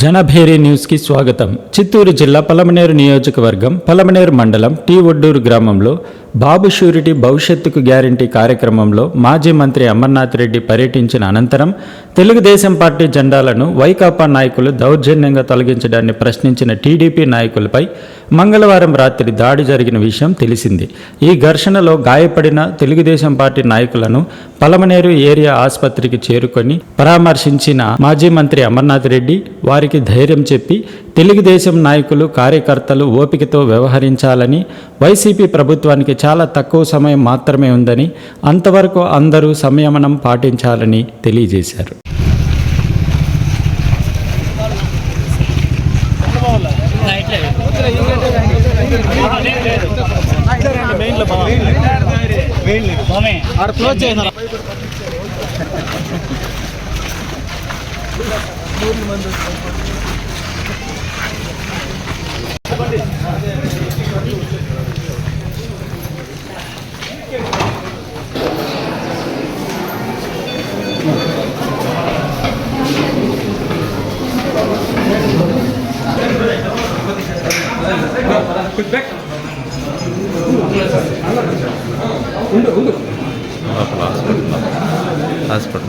జనభేరి న్యూస్కి స్వాగతం. చిత్తూరు జిల్లా పలమనేరు నియోజకవర్గం పలమనేరు మండలం టీ ఒడ్డూరు గ్రామంలో బాబు షూరిటీ భవిష్యత్తుకు గ్యారంటీ కార్యక్రమంలో మాజీ మంత్రి అమర్నాథ్ రెడ్డి పర్యటించిన అనంతరం తెలుగుదేశం పార్టీ జెండాలను వైకాపా నాయకులు దౌర్జన్యంగా తొలగించడాన్ని ప్రశ్నించిన టీడీపీ నాయకులపై మంగళవారం రాత్రి దాడి జరిగిన విషయం తెలిసింది. ఈ ఘర్షణలో గాయపడిన తెలుగుదేశం పార్టీ నాయకులను పలమనేరు ఏరియా ఆసుపత్రికి చేరుకొని పరామర్శించిన మాజీ మంత్రి అమర్నాథ్ రెడ్డి వారికి ధైర్యం చెప్పి తెలుగుదేశం నాయకులు కార్యకర్తలు ఓపికతో వ్యవహరించాలని వైసీపీ ప్రభుత్వానికి చాలా తక్కువ సమయం మాత్రమే ఉందని అంతవరకు అందరూ సంయమనం పాటించాలని తెలియజేశారు. మంది క్లోజ్ చేసిన లోపల హాస్పిటల్ హాస్పిటల్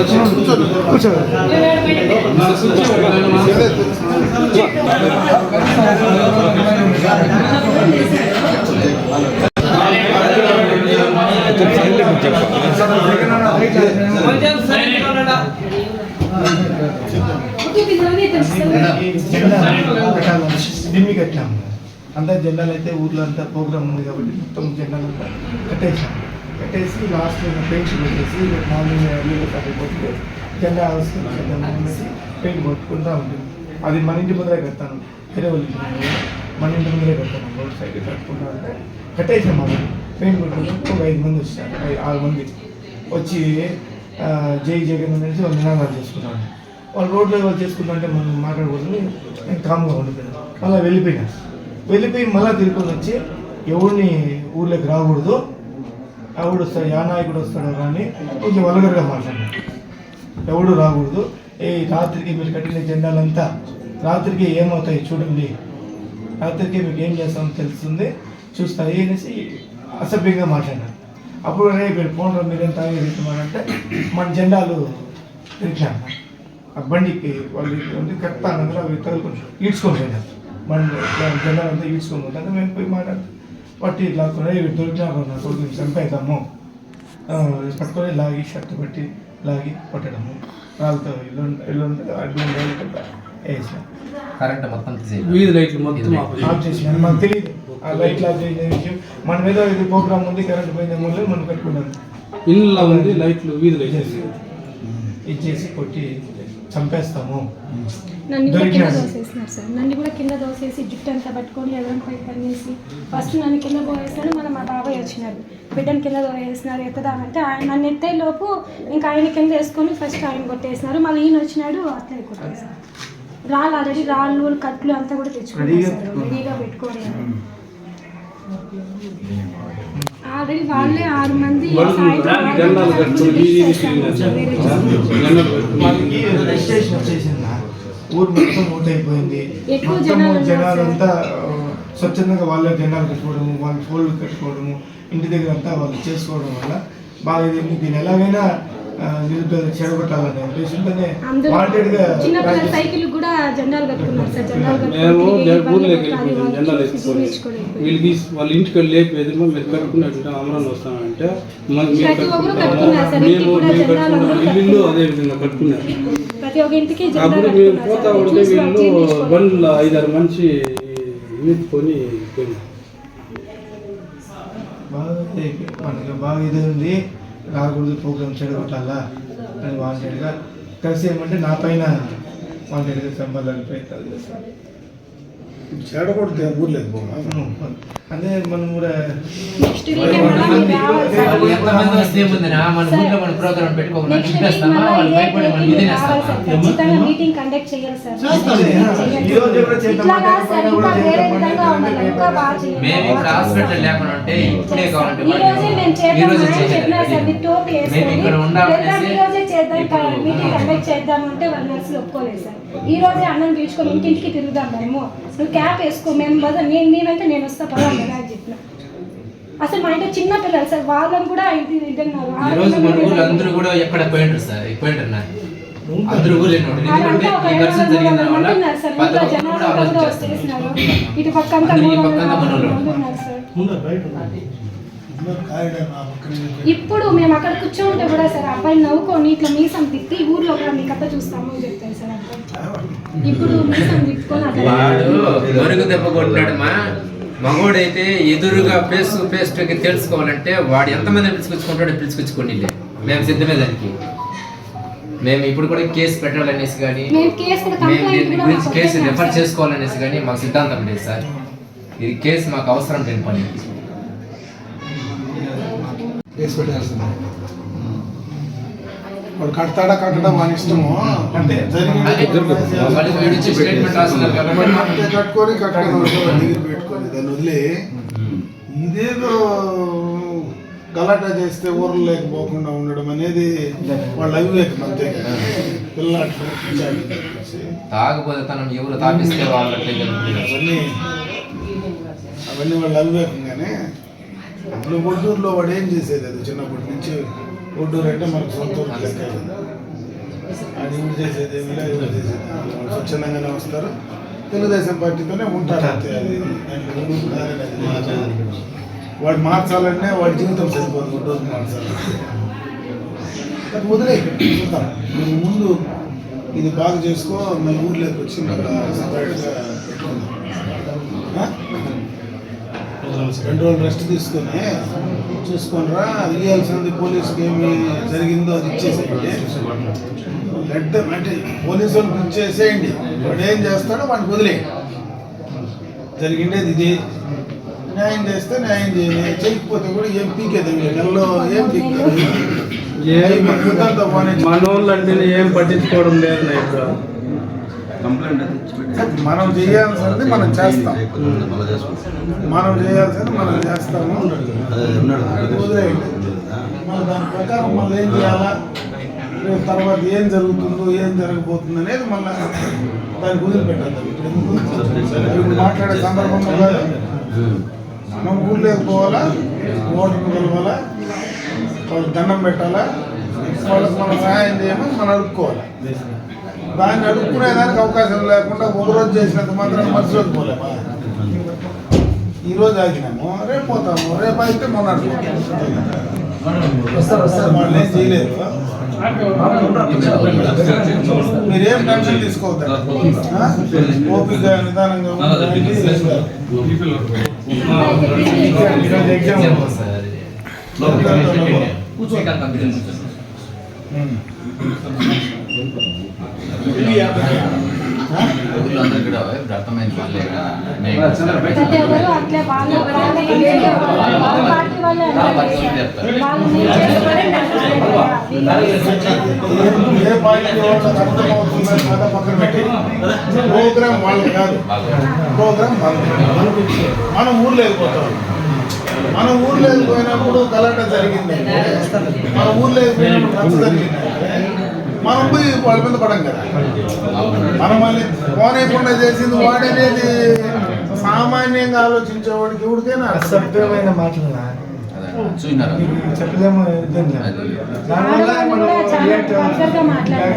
వస్తానమ్మా దిమ్మి కట్టాము అంతా జెండాలు అయితే ఊర్లో అంతా ప్రోగ్రామ్ ఉంది కాబట్టి మొత్తం జెండాలు కట్టేసాము పెట్టేసి కట్టేసి లాస్ట్ పెయింట్ పెట్టేసి మార్నింగ్ నీళ్ళు కట్టిపోతుంది జెండా అవసరం అనేసి పెయింట్ కొట్టుకుంటా ఉంటుంది. అది మన ఇంటి ముందరే కడతాను. వేరే మన ఇంటి ముందరే కడతాను. రోడ్ సైడ్ కట్టుకుంటా అంటే కట్టేసాం మనం. పెయింట్ కొట్టుకుంటే ఒక ఐదు మంది వచ్చారు. ఆరు మంది వచ్చి జై జగన్ అనేసి వాళ్ళు నినాదాలు చేసుకున్నాను వాళ్ళు రోడ్లో వాళ్ళు చేసుకుంటుంటే మనం మాట్లాడకూడదు నేను కామ్గా ఉండిపోయాను. మళ్ళీ వెళ్ళిపోయినా. వెళ్ళిపోయి మళ్ళీ తిరుపతి వచ్చి ఎవరిని ఊర్లోకి రాకూడదు. ఎవడు వస్తాడు? యా నాయకుడు వస్తాడో కానీ కొంచెం వలగరుగా మాట్లాడారు ఎవడు రాకూడదు. ఏ రాత్రికి మీరు కట్టిన జెండాలంతా రాత్రికి ఏమవుతాయి చూడండి. రాత్రికి మీకు ఏం చేస్తామో తెలుస్తుంది. చూస్తాయి అనేసి అసభ్యంగా మాట్లాడారు. అప్పుడు రేపు మీరు ఫోన్లో మీరేం తాగి వెళ్తున్నారంటే మన జెండాలు తిరిగాను ఆ బండికి వాళ్ళు ఉండి కరెక్ట్ అన్నది అవి తగులుకుంటారు ఈడ్చుకుంటారు మన జెండాలు అంతా ఈడ్చుకొని పోతాను మేము పోయి మాట్లాడతాం పట్టి లాక్కుని ఇవి దొరికినారు నా కొడుకుని చంపేద్దాము. పట్టుకొని లాగి షర్ట్ పెట్టి లాగి కొట్టడము. రాళ్ళతో ఇల్లు ఇల్లు అడ్డు వేసాం కరెంట్ మొత్తం తీసేయాలి వీధి లైట్లు మొత్తం ఆఫ్ చేయాలి. ఆఫ్ చేసి మాకు తెలియదు ఆ లైట్ ఆఫ్ చేసిన విషయం మన మీద ఇది ప్రోగ్రామ్ ఉంది కరెంట్ పోయిందేమో మనం కట్టుకున్నాను ఇళ్ళలో ఉంది లైట్లు వీధి లైట్లు. ఇచ్చేసి కొట్టి చంపేస్తాము. నన్ను కూడా కింద. దోసేసినారు సార్. నన్ను కూడా కింద దోసేసి జుట్టు అంతా పట్టుకొని ఎదరంపై పనిచేసి ఫస్ట్ నన్ను కింద పోయేసాడు మన మా బాబాయ్ వచ్చినారు బిడ్డను కింద దోసేసినారు ఎత్తదామంటే ఆయన నన్ను ఎత్తే లోపు ఇంకా ఆయన కింద వేసుకొని ఫస్ట్ ఆయన కొట్టేసినారు. మళ్ళీ ఈయన వచ్చినాడు అట్లే కొట్టేసారు రాళ్ళు ఆల్రెడీ రాళ్ళు కట్లు అంతా కూడా తెచ్చుకున్నారు రెడీగా పెట్టుకోండి ఆల్రెడీ వాళ్ళే ఆరు మంది మనకి రిజిస్ట్రేషన్ వచ్చేసిందా ఊరు మొత్తం ఊట అయిపోయింది ఎక్కువ మొత్తం జనాలు జనాలు ఆ, స్వచ్ఛందంగా వాళ్ళే జెండాలు కట్టుకోవడము వాళ్ళ ఫోన్లు కట్టుకోవడము ఇంటి దగ్గర అంతా వాళ్ళు చేసుకోవడం వల్ల బాగా ఇది దీన్ని ఎలాగైనా నిరుపేద చెడగొట్టాలనే ఉద్దేశంతోనే వాంటెడ్గా సైకిల్ కూడా జెండాలు కట్టుకున్నారు సార్. జెండాలు మేము ఊర్లోకి వెళ్ళిపోయాం. వాళ్ళు జెండాలు. వీళ్ళకి వాళ్ళ ఇంటికి వెళ్ళి మీరు కట్టుకున్నట్టు అమరాన్ని వస్తామంటే మన- మేము కట్టుకున్నాం ఇల్లు అదే విధంగా కట్టుకున్నారు. ప్రతి ప్రతి ఒక్క ఇంటికి జెండా అప్పుడు మేము పోతా. ఉంటే వాళ్ళు. బండ్లు ఐదారు మనిషి ఈదుకొని పోయినారు. బాగా మనకి బాగా ఇది ఉంది రాకూడదు ప్రోగ్రామ్ చెడగొట్టాలా అని వాంటెడ్గా కలిసి ఏమంటే నా పైన వాంటెడ్గా సంబంధాలు ప్రయత్నాలు చేస్తాను చెడగొడితే ఊర్లేదు అదే మనం కూడా నెక్స్ట్ వీక్ ఎంతమంది వస్తే మన ఊర్లో మన ప్రోగ్రామ్ పెట్టుకోకుండా వాళ్ళు భయపడి మనం ఇదే. ఖచ్చితంగా మీటింగ్ కండక్ట్ చేయాలి సార్. ఈ మేము ఇక్కడ హాస్పిటల్ లేకుండా ఉంటే ఇప్పుడే కావాలంటే రోజే మేము ఇక్కడ ఉండాలనేసి మీటింగ్ కండక్ట్ చేద్దాం అంటే వాళ్ళు నర్సులు ఒప్పుకోలేదు సార్. ఈ రోజే అన్నం తీసుకొని ఇంటింటికి తిరుగుదాం మేము. నువ్వు క్యాప్ వేసుకో మేము నేను నేనంటే నేను వస్తా పదాం. అసలు మా ఇంట్లో చిన్న పిల్లలు సార్ వాళ్ళని కూడా ఇది ఇది అన్నారు ఈ రోజు మన ఊళ్ళో అందరూ కూడా ఎక్కడ పోయింటారు సార్? పోయింటారు నాకు అందరూ. ఎందుకంటే ఈ ఘర్షణ జరిగిన వల్ల కూడా ఇటు పక్క అంతా అందరూ ఈ పక్క మనోళ్ళు. సార్ ఇప్పుడు మేము అక్కడ కూర్చోంటే కూడా సార్ అబ్బాయి నవ్వుకొని ఇట్లా మీసం తిప్పి ఊర్లో కూడా మీ కథ చూస్తాము అని చెప్తారు సార్ అబ్బాయి ఇప్పుడు మీసం తిప్పుకొని వాడు దెబ్బ మగోడైతే ఎదురుగా ఫేస్ టు ఫేస్కి తెలుసుకోవాలంటే వాడు ఎంతమంది పిలుచుకొచ్చుకుంటాడో పిలుచుకొచ్చుకోండి మేము సిద్ధమే దానికి మేము ఇప్పుడు కూడా కేసు పెట్టాలనేసి కానీ మేము దీని గురించి కేసు రిఫర్. చేసుకోవాలనేసి కానీ మాకు సిద్ధాంతం లేదు సార్. ఇది కేసు మాకు అవసరం లేని పని. కేసు పెట్టాల్సిందే. వాడు కడతాడా కట్టడం మన ఇష్టము? కడితే కట్టుకొని కట్టుకొని డిగ్రీ పెట్టుకొని దాన్ని వదిలి ఇదేదో గలాటా చేస్తే ఊర్లు లేకపోకుండా ఉండడం అనేది వాళ్ళ అవివేకం అంతే కదా పిల్లలు తాగపోతే తనం ఎవరు తాపిస్తే వాళ్ళు అట్లే జరుగుతుంది. అవన్నీ అవన్నీ వాళ్ళ అవివేకంగానే. ఇప్పుడు ఒడ్డూరులో వాడు ఏం చేసేది అది చిన్నప్పటి నుంచి? గుడ్డూరు అంటే మనకు సొంత లెక్క. అది ఇవి చేసేది ఏమి లేదు ఇవి చేసేది స్వచ్ఛందంగానే వస్తారు. తెలుగుదేశం పార్టీతోనే ఉంటారు అంతే అది వాడు మార్చాలంటే వాడి జీవితం సరిపోదు గుడ్డూరు మార్చాలి వదిలే చూద్దాం ముందు ఇది బాగా చేసుకో మన ఊర్లోకి వచ్చి మళ్ళీ సపరేట్గా పెట్టుకుందాం. రెండు రోజులు రెస్ట్ తీసుకొని చూసుకొని రా ఇవ్వాల్సింది పోలీసుకి ఏమి జరిగిందో అది ఇచ్చేసేయండి. అంటే పోలీసు వాళ్ళకి ఇచ్చేసేయండి వాడు ఏం చేస్తాడో వాడిని వదిలేయండి. జరిగిండేది ఇది. న్యాయం చేస్తే న్యాయం చేయాలి చేయకపోతే కూడా ఏం పీకేది నెలలో ఏం పీకేది మనోళ్ళు అంటే ఏం పట్టించుకోవడం లేదు నా మనం చేయాల్సింది మనం చేస్తాం. మనం చేయాల్సింది మనం చేస్తాము. మన దాని ప్రకారం మళ్ళీ ఏం చేయాలా? రేపు తర్వాత ఏం జరుగుతుందో ఏం జరగబోతుంది అనేది మళ్ళీ దానికి వదిలిపెట్టాలి మాట్లాడే సందర్భంలో కాదు. మనం ఊళ్ళోకి పోవాలా? ఓటర్ని కలవాలా? వాళ్ళకి దండం పెట్టాలా? వాళ్ళకి మనం సహాయం చేయమని మనం అడుక్కోవాలి. దాన్ని అడుక్కునేదానికి అవకాశం లేకుండా ఒక రోజు చేసినంత మాత్రం మరుసటి పోలేమా ఈ రోజు ఆగినాము రేపు పోతాము రేపు అయితే మొన్న వాళ్ళు ఏం చేయలేదు. మీరేం టెన్షన్ తీసుకోవద్దు? ఓపిక నిదానంగా. ఈరోజు ఎగ్జామ్ ఏ పార్టీ అర్థమవుతుందని కథ పక్కన పెట్టి ప్రోగ్రామ్ వాళ్ళు కాదు. ప్రోగ్రామ్ వాళ్ళకి ఊర్లో వెళ్ళిపోతాం. మనం ఊర్లో వెళ్ళిపోయినప్పుడు గలాట జరిగింది. మన ఊర్లో వెళ్ళిపోయినప్పుడు రచ్చ జరిగింది. మనం పోయి వాళ్ళ మీద పడం కదా. మనం మళ్ళీ పోనీయకుండా చేసింది వాడనేది సామాన్యంగా ఆలోచించేవాడికి ఎవరికైనా అసభ్యమైన మాటలు చెప్పలేము. దానివల్ల.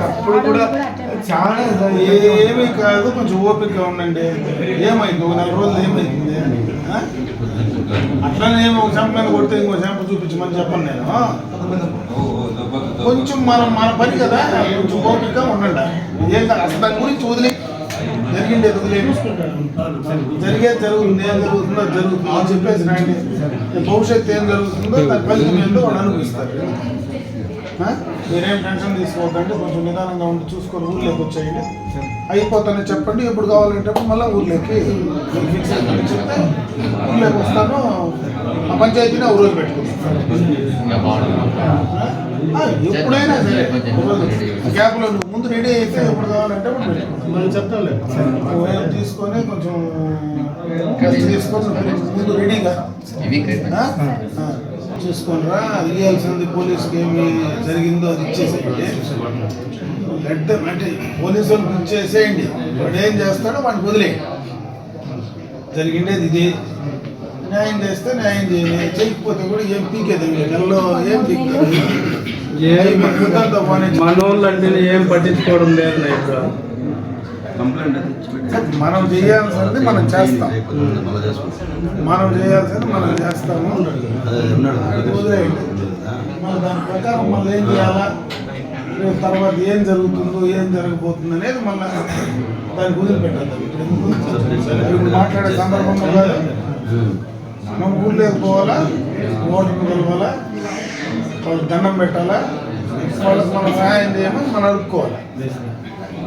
అప్పుడు కూడా చాలా ఏమీ కాదు కొంచెం ఓపికగా ఉండండి. ఏమైంది? ఒక నెల రోజులు ఏమైంది? అట్లనే ఏమో ఒక మీద కొడితే ఇంకో చెంప చూపించమని చెప్పను నేను. కొంచెం మనం మన పని కదా కొంచెం ఓపికగా ఉండండి. ఏం కాదు అసలు దాని గురించి వదిలే జరిగింది వదిలేదు జరిగేది జరుగుతుంది ఏం జరుగుతుందో జరుగుతుందో అని చెప్పేసి రండి భవిష్యత్తు ఏం జరుగుతుందో దాని ఫలితం ఏందో వాళ్ళు అనుభవిస్తారు? మీరేం టెన్షన్ తీసుకోవద్దండి. కొంచెం నిదానంగా ఉండి చూసుకొని ఊర్లోకి వచ్చేయండి. అయిపోతానే చెప్పండి. ఎప్పుడు కావాలంటే మళ్ళీ ఊర్లోకి ఫిక్స్ చెప్తే ఊర్లోకి వస్తాను. ఆ పంచాయతీని ఒక రోజు పెట్టుకుంటాను. ఎప్పుడైనా సరే. గ్యాప్లో నువ్వు ముందు రెడీ అయితే ఎప్పుడు కావాలంటే మనం చెప్తాంలే తీసుకొని కొంచెం తీసుకొని ముందు రెడీగా ఆ, చూసుకోనరా ఇవ్వాల్సింది పోలీసుకి ఏమి జరిగిందో అది ఇచ్చేసేయండి. దెమ్ అంటే పోలీసు వాళ్ళకి ఇచ్చేసేయండి వాడు ఏం చేస్తాడో వాడిని వదిలేయండి. జరిగిండేది ఇది. న్యాయం చేస్తే న్యాయం చేయాలి చేయకపోతే కూడా ఏం పీకేది? నెలలో ఏం పీకేది. మనోళ్ళు అంటే ఏం పట్టించుకోవడం లేదు ఇక్కడ మనం చేయాల్సింది మనం చేస్తాం. మనం చేయాల్సింది మనం చేస్తాము మన దాని ప్రకారం మళ్ళీ ఏం చేయాలా? రేపు తర్వాత ఏం జరుగుతుందో ఏం జరగబోతుంది అనేది మళ్ళీ దానికి వదిలిపెట్టాలి ఇప్పుడు మాట్లాడే సందర్భంలో కాదు. మనం ఊళ్ళోకి పోవాలా? ఓటర్ని కలవాలా? వాళ్ళకి దండం పెట్టాలా? వాళ్ళకి మనం సహాయం చేయమని మనం అడుక్కోవాలి?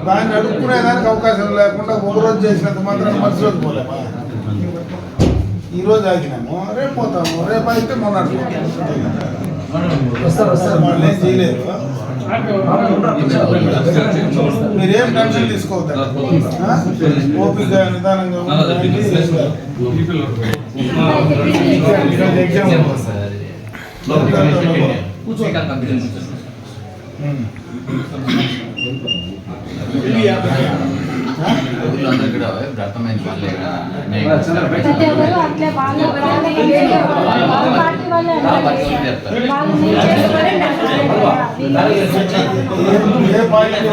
దాన్ని అడుక్కునేదానికి అవకాశం లేకుండా ఒక రోజు చేసినంత మాత్రం మరుసటి పోలేమా? ఈ రోజు ఆగినాము రేపు పోతాము రేపు అయితే మొన్న వస్తారు వస్తారు వాళ్ళు ఏం చేయలేదు. మీరేం టెన్షన్ తీసుకోవద్దు? ఓపిక నిదానంగా. ఈరోజు వాళ్ళకి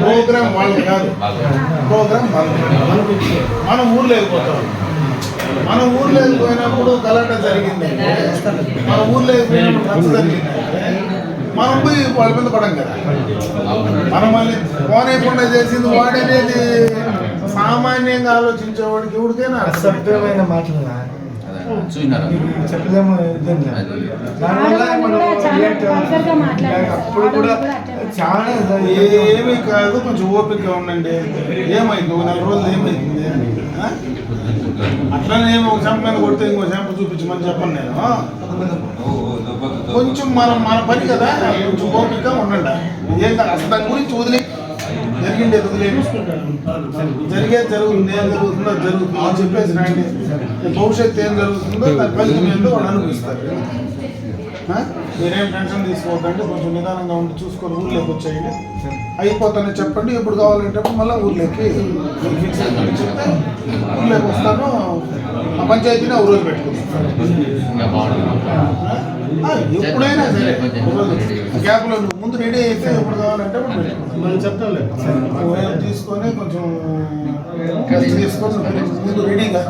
ప్రోగ్రామ్ వాళ్ళు కాదు ప్రోగ్రామ్ వాళ్ళు మనం ఊర్లో వెళ్ళిపోతాం మన ఊర్లో వెళ్ళిపోయినప్పుడు గలాట జరిగింది మన ఊర్లో వెళ్ళిపోయినప్పుడు జరిగింది. మనం పోయి వాళ్ళ మీద పడం కదా. మనం మళ్ళీ పోనేకుండా చేసింది వాడనేది సామాన్యంగా ఆలోచించేవాడికి ఎవరికైనా. అసభ్యమైన మాటలు చూసినారా? చెప్పలేము. అప్పుడు కూడా చాలా ఏమీ కాదు కొంచెం ఓపికగా ఉండండి. ఏమైంది? ఒక నెల రోజులు ఏమైంది? అట్లనే ఒక చెంప మీద కొడితే ఇంకో చెంప చూపించమని చెప్పను నేను. కొంచెం మనం మన పని కదా కొంచెం ఓపికగా ఉండండి. ఏం కాదు అసలు దాని గురించి వదిలే జరిగింది వదిలేదు జరిగేది జరుగుతుంది ఏం జరుగుతుందో జరుగుతుందో అని చెప్పేసి రండి భవిష్యత్తు ఏం జరుగుతుందో దాని ఫలితం ఏంటో వాళ్ళు అనుభవిస్తారు. మీరేం టెన్షన్ తీసుకోవద్దండి కొంచెం నిదానంగా ఉండి చూసుకొని ఊర్లోకి వచ్చేయండి. అయిపోతానే చెప్పండి ఎప్పుడు కావాలంటే మళ్ళీ ఊర్లోకి ఫిక్స్ చెప్తే ఊర్లోకి వస్తాను. ఆ పంచాయతీని ఒక రోజు పెట్టుకుంటాను. ఎప్పుడైనా సరే. గ్యాప్లో నువ్వు ముందు రెడీ అయితే ఎప్పుడు కావాలంటే మనం చెప్తాంలే నువ్వేం తీసుకొని కొంచెం తీసుకొని ముందు రెడీగా.